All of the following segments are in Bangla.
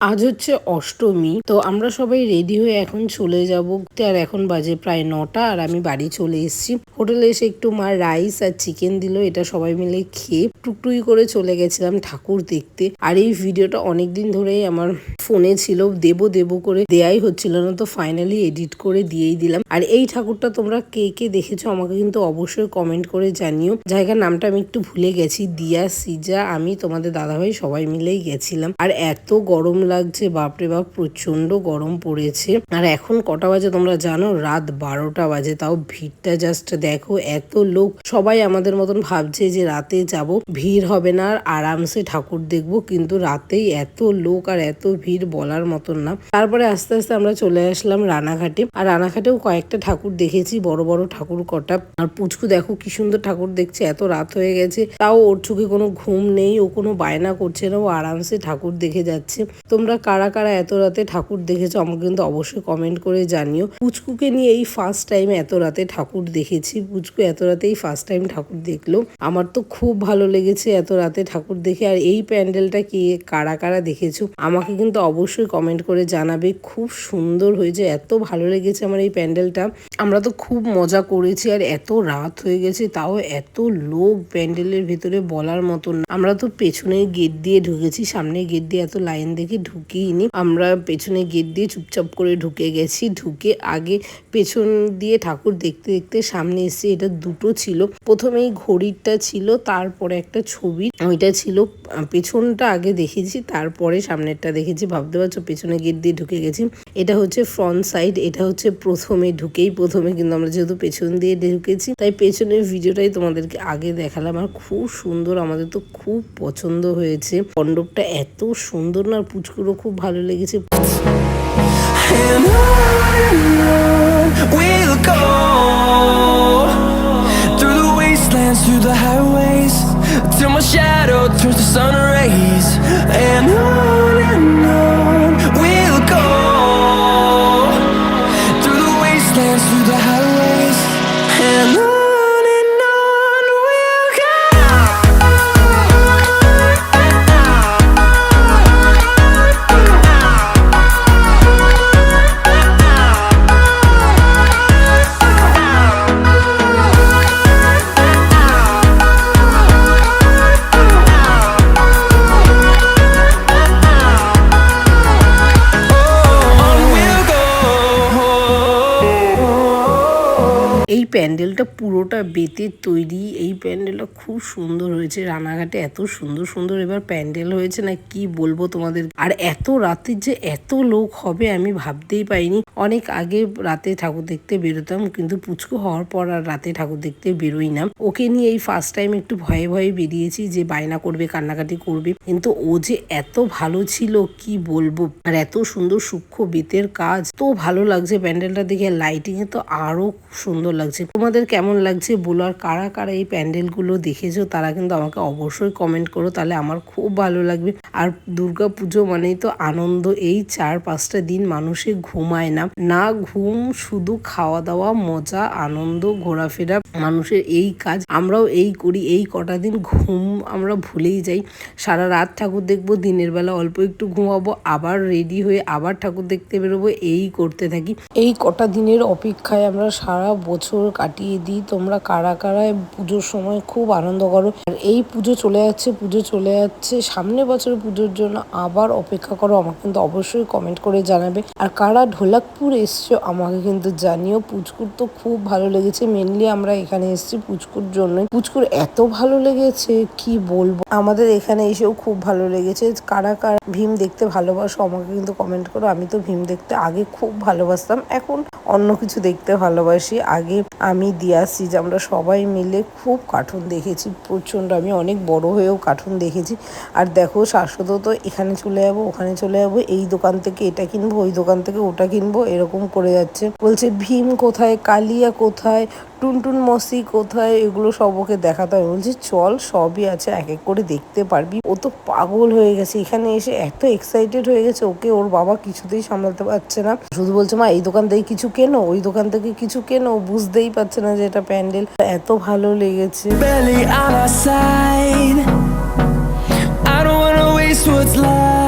আজ হচ্ছে অষ্টমী, তো আমরা সবাই রেডি হয়ে এখন চলে যাব আর এখন বাজে প্রায় নটা, আর আমি বাড়ি চলে এসেছি। হোটেলে এসে একটু মা রাইস আর চিকেন দিল, এটা সবাই মিলে খেয়ে টুকটুই করে চলে গেছিলাম ঠাকুর দেখতে। আর এই ভিডিওটা অনেকদিন ধরেই আমার ফোনে ছিল, দেব দেব করে। দেয়াই হচ্ছিল না, তো ফাইনালি এডিট করে দিয়েই দিলাম। আর এই ঠাকুরটা তোমরা কে কে দেখেছ আমাকে কিন্তু অবশ্যই কমেন্ট করে জানিও। জায়গার নামটা আমি একটু ভুলে গেছি, দিয়া, সিজা, আমি, তোমাদের দাদাভাই সবাই মিলেই গেছিলাম। আর এত গরম লাগছে, বাপরে বাপ প্রচণ্ড গরম পড়েছে। আর এখন কটা বাজে তোমরা জানো? রাত বারোটা বাজে, তাও ভিড়টা জাস্ট দেখো, এত লোক। সবাই আমাদের মতন ভাবছে যে রাতে যাব, ভিড় হবে না, আর আরামসে ঠাকুর দেখব, কিন্তু রাতেই এত লোক আর এত ভিড় বলার মতন না। তারপরে আস্তে আস্তে আমরা চলে আসলাম রানাঘাটে। আর রানাঘাটেও কয়েকটা ঠাকুর দেখেছি, বড় বড় ঠাকুর কটা। আর পুচকু দেখো কি সুন্দর ঠাকুর দেখছে, এত রাত হয়ে গেছে। তাও ওর চোখে কোনো ঘুম নেই, ও কোনো বায়না করছে না, ও আরামসে ঠাকুর দেখে যাচ্ছে। তোমরা কারা কারা এত রাতে ঠাকুর দেখেছ আমাকে কিন্তু অবশ্যই কমেন্ট করে জানিও। পুচকুকে নিয়ে এই ফার্স্ট টাইম এত রাতে ঠাকুর দেখেছি। পুচকু এত রাতেই ফার্স্ট টাইম ঠাকুর দেখল। আমার তো খুব ভালো লেগেছে এত রাতে ঠাকুর দেখে। আর এই প্যান্ডেলটা কি কারা কারা দেখেছ আমাকে কিন্তু অবশ্যই কমেন্ট করে জানাবে। খুব সুন্দর হয়েছে, এত ভালো লেগেছে আমার এই প্যান্ডেলটা। আমরা তো খুব মজা করেছি আর এত রাত হয়ে গেছে, তাও এত লোক প্যান্ডেলের ভেতরে বলার মতন না। আমরা তো পেছনের গেট দিয়ে ঢুকেছি, সামনে গেট দিয়ে এত লাইন দেখে ঢুকিনি। আমরা পেছনে গেট দিয়ে চুপচাপ করে ঢুকে গেছি। ঢুকে আগে পেছন দিয়ে ঠাকুর দেখতে দেখতে সামনে এসে এটা দুটো ছিল। প্রথমেই ঘড়িটা ছিল, তারপরে একটা ছবি। ওইটা ছিল পেছনটা আগে দেখেছি, তারপরে সামনেরটা দেখেছি। ভাবতে পারছ, পেছনে গেট দিয়ে ঢুকে গেছি। এটা হচ্ছে ফ্রন্ট সাইড এটা হচ্ছে প্রথমে ঢুকেই প্রথমে কিন্তু আমরা যেহেতু পেছন দিয়ে ঢুকেছি, তাই পেছনের ভিডিওটাই তোমাদেরকে আগে দেখালাম। আর খুব সুন্দর, আমাদের তো খুব পছন্দ হয়েছে। মণ্ডপটা এত সুন্দর না আর পুচকুরও খুব ভালো লেগেছে And on we'll go Through the wastelands, through the highways Till my shadow turns to sun rays And on and on we'll go Through the wastelands, through the highways প্যান্ডেলটা পুরোটা বেতের তৈরি। এই প্যান্ডেলটা খুব সুন্দর হয়েছে। রানাঘাটে এত সুন্দর সুন্দর এবার প্যান্ডেল হয়েছে না, কি বলব তোমাদের? আর এত রাতে যে এত লোক হবে আমি ভাবতেই পাইনি। অনেক আগে রাতে ঠাকুর দেখতে বেরোতাম, কিন্তু পুচকু হওয়ার পর আর রাতে ঠাকুর দেখতে বেরোই না। ওকে নিয়ে এই ফার্স্ট টাইম একটু ভয়ে ভয়ে বেরিয়েছি যে বায়না করবে, কান্নাকাটি করবে। কিন্তু ও যে এত ভালো ছিল, কি বলব? আর এত সুন্দর সূক্ষ্ম বেতের কাজ। তো ভালো লাগছে প্যান্ডেলটা দেখে। লাইটিং এ তো আরও সুন্দর লাগছে। তোমাদের কেমন লাগছে বলো আর কারা কারা এই প্যান্ডেলগুলো দেখেছ তারা কিন্তু আমাকে অবশ্যই কমেন্ট করো, তাহলে আমার খুব ভালো লাগবে। আর দুর্গা পুজো মানেই তো আনন্দ, এই চার পাঁচটা দিন মানুষে ঘুমায় না। না ঘুম, শুধু খাওয়া দাওয়া মজা, আনন্দ, ঘোরাফেরা, মানুষের এই কাজ। আমরাও এই করি, এই কটা দিন ঘুম আমরা ভুলেই যাই। সারা রাত ঠাকুর দেখব, দিনের বেলা অল্প একটু ঘুমাবো, আবার রেডি হয়ে আবার ঠাকুর দেখতে বেরোবো, এই করতে থাকি। এই কটা দিনের অপেক্ষায় আমরা সারা বছর কাটিয়ে দিই তোমরা কারা কারা পুজোর সময় খুব আনন্দ করো। আর এই পুজো চলে যাচ্ছে, পুজো চলে যাচ্ছে। সামনে বছর পুজোর জন্য আবার অপেক্ষা করো, আমাকে কিন্তু অবশ্যই কমেন্ট করে জানাবে। আর কারা ঢোলাকপুর এসছো, আমাকে কিন্তু জানিও, পুচকুর তো খুব ভালো লেগেছে। মেনলি আমরা এখানে এসেছি পুচকুর জন্যই। পুচকুর এত ভালো লেগেছে, কি বলব? আমাদের এখানে এসেও খুব ভালো লেগেছে। কারা কারা ভীম দেখতে ভালোবাসো, আমাকে কিন্তু কমেন্ট করো। আমি তো ভীম দেখতে আগে খুব ভালোবাসতাম, এখন অন্য কিছু দেখতে ভালোবাসি। আগে আমি দিয়াসি যে আমরা সবাই মিলে খুব কার্টুন দেখেছি, প্রচণ্ড, আমি অনেক বড় হয়েও কার্টুন দেখেছি। আর দেখো, শাশ্বত তো এখানে চলে যাব, ওখানে চলে যাব, এই দোকান থেকে এটা কিনবো, ওই দোকান থেকে ওটা কিনবো, এরকম করে যাচ্ছে। বলছে, ভীম কোথায়, কালিয়া কোথায় টুনটুন মসি কোথায় এগুলো সব ওকে দেখাতে হবে। বলছি, চল, সবই আছে এক এক করে দেখতে পারবি। ও তো পাগল হয়ে গেছে। এখানে এসে এত এক্সাইটেড হয়ে গেছে ওকে, ওর বাবা কিছুতেই সামলাতে পারছে না। শুধু বলছে, মা, এই দোকান থেকে কিছু কেনো? ওই দোকান থেকে কিছু কেনো? বুঝতেই পারছে না যে এটা প্যান্ডেল। এত ভালো লেগেছে. I don't wanna waste what's left.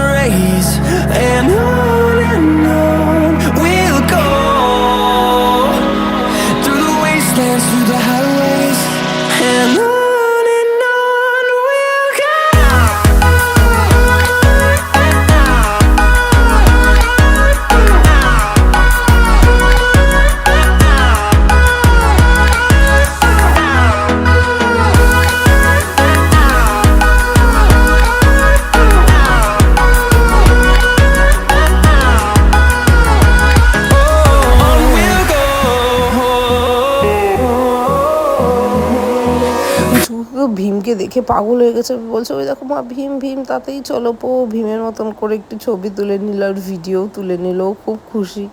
তো ভীমকে দেখে পাগল হয়ে গেছে। বলছে, ওই দেখো মা, ভীম ভীম, তাতেই চলো পো। ভীমের মতন করে একটু ছবি তুলে নিল আর ভিডিও তুলে নিল। খুব খুশি।